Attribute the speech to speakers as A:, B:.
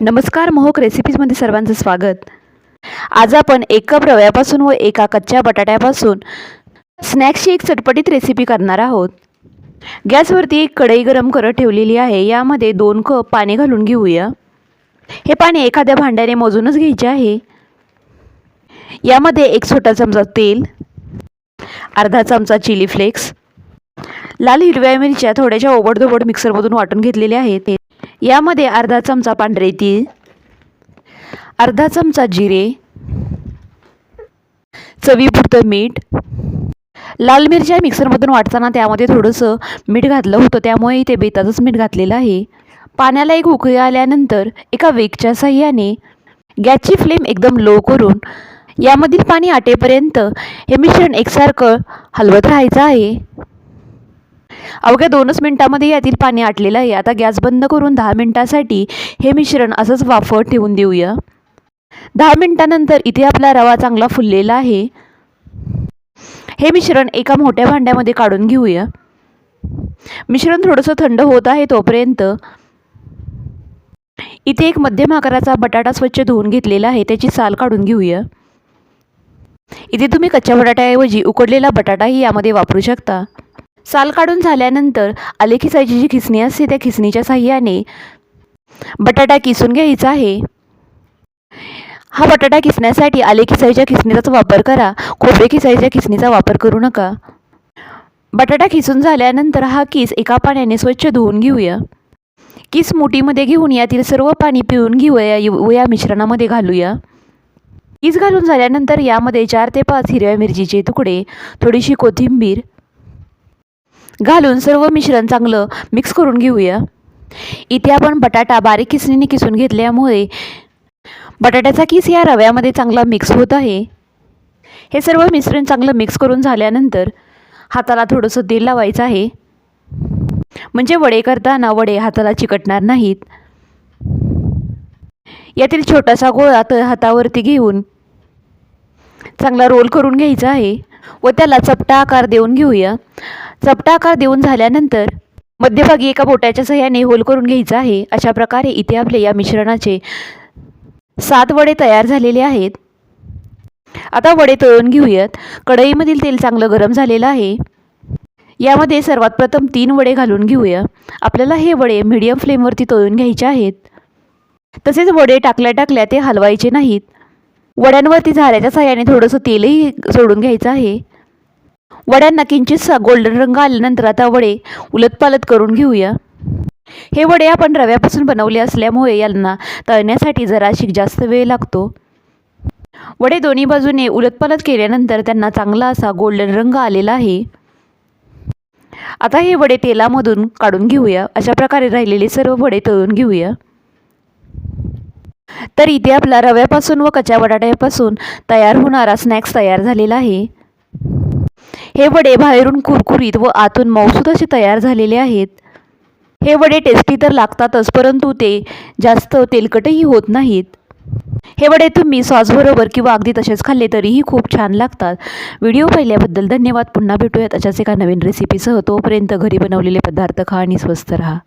A: नमस्कार मोहक रेसिपीजमध्ये सर्वांचं स्वागत. आज आपण एका रव्यापासून व एका कच्च्या बटाट्यापासून स्नॅक्सची एक चटपटीत रेसिपी करणार आहोत. गॅसवरती एक कढई गरम करत ठेवलेली आहे. यामध्ये दोन कप पाणी घालून घेऊया. हे पाणी एखाद्या भांड्याने मोजूनच घ्यायचे आहे. यामध्ये एक छोटा चमचा तेल अर्धा चमचा चिली फ्लेक्स लाल हिरव्या मिरच्या थोड्याशा ओबडधोबड मिक्सरमधून वाटून घेतलेल्या आहेत. यामध्ये अर्धा चमचा पांढरे तीळ अर्धा चमचा जिरे चवीपुरतं मीठ लाल मिरच्या मिक्सरमधून वाटताना त्यामध्ये थोडंसं मीठ घातलं होतं. त्यामुळे इथे बेताचंच मीठ घातलेलं आहे. पाण्याला एक उकळी आल्यानंतर एका वेगच्या साह्याने गॅसची फ्लेम एकदम लो करून यामधील पाणी आटेपर्यंत हे मिश्रण एकसारखं हलवत राहायचं आहे. अवघ्या दोनच मिनटामध्ये यातील पाणी आटलेलं आहे. आता गॅस बंद करून दहा मिनटासाठी हे मिश्रण असंच वाफवत ठेवून देऊया. दहा मिनटानंतर इथे आपला रवा चांगला फुललेला आहे. हे मिश्रण एका मोठ्या भांड्यामध्ये काढून घेऊया. मिश्रण थोडंसं थंड होत आहे तोपर्यंत. इथे एक मध्यम आकाराचा बटाटा स्वच्छ धुवून घेतलेला आहे. त्याची साल काढून घेऊया. इथे तुम्ही कच्च्या बटाट्याऐवजी उकडलेला बटाटाही यामध्ये वापरू शकता. साल काढून झाल्यानंतर आले खिसायची जी खिसणी असते त्या खिसणीच्या साह्याने बटाटा किसून घ्यायचा आहे. हा बटाटा किसण्यासाठी आले खिसायच्या खिसणीचाच वापर करा. खोबरे खिसायच्या खिसणीचा वापर करू नका. बटाटा खिसून झाल्यानंतर हा किस एका पाण्याने स्वच्छ धुवून घेऊया. किस मुठीमध्ये घेऊन यातील सर्व पाणी पिळून घेऊया व या मिश्रणामध्ये घालूया. किस घालून झाल्यानंतर यामध्ये चार ते पाच हिरव्या मिरचीचे तुकडे थोडीशी कोथिंबीर घालून सर्व मिश्रण चांगलं मिक्स करून घेऊया. इथे आपण बटाटा बारीक किसणीने किसून घेतल्यामुळे बटाट्याचा किस या रव्यामध्ये चांगला मिक्स होत आहे. हे सर्व मिश्रण चांगलं मिक्स करून झाल्यानंतर हाताला थोडंसं तेल लावायचं आहे. म्हणजे वडे करताना वडे हाताला चिकटणार नाहीत. यातील छोटासा गोळा तर हातावरती घेऊन चांगला रोल करून घ्यायचा आहे व त्याला चपटा आकार देऊन घेऊया. चपटा आकार देऊन झाल्यानंतर मध्यभागी एका बोटाच्या सह्याने होल करून घ्यायचा आहे. अशा प्रकारे इथे आपले या मिश्रणाचे सात वडे तयार झालेले आहेत. आता वडे तळून घेऊयात. कढईमधील तेल चांगलं गरम झालेलं आहे. यामध्ये सर्वात प्रथम तीन वडे घालून घेऊया. आपल्याला हे वडे मीडियम फ्लेमवरती तळून घ्यायचे आहेत. तसेच वडे टाकल्या टाकल्या ते हलवायचे नाहीत. वड्यांवरती झाऱ्याच्या सहाय्याने थोडंसं तेलही सोडून घ्यायचं आहे. वड्यांना किंचितसा गोल्डन रंग आल्यानंतर आता वडे उलटपालट करून घेऊया. हे वडे आपण रव्यापासून बनवले असल्यामुळे यांना तळण्यासाठी जराशी जास्त वेळ लागतो. वडे दोन्ही बाजूने उलटपालट केल्यानंतर त्यांना चांगला असा गोल्डन रंग आलेला आहे. आता हे वडे तेलामधून काढून घेऊया. अशा प्रकारे राहिलेले सर्व वडे तळून घेऊया. तर इथे आपला रव्यापासून व कच्च्या बटाट्यापासून तयार होणारा स्नॅक्स तयार झालेला आहे. हे वडे बाहेरून कुरकुरीत व आतून मऊसूद असे तयार झालेले आहेत. हे वडे टेस्टी तर लागतातच परंतु ते जास्त तेलकटही होत नाहीत. हे वडे तुम्ही सॉसबरोबर किंवा अगदी तसेच खाल्ले तरीही खूप छान लागतात. व्हिडिओ पाहिल्याबद्दल धन्यवाद. पुन्हा भेटूयात अशाच एका नवीन रेसिपीसह तोपर्यंत घरी बनवलेले पदार्थ खा आणि स्वस्त राहा.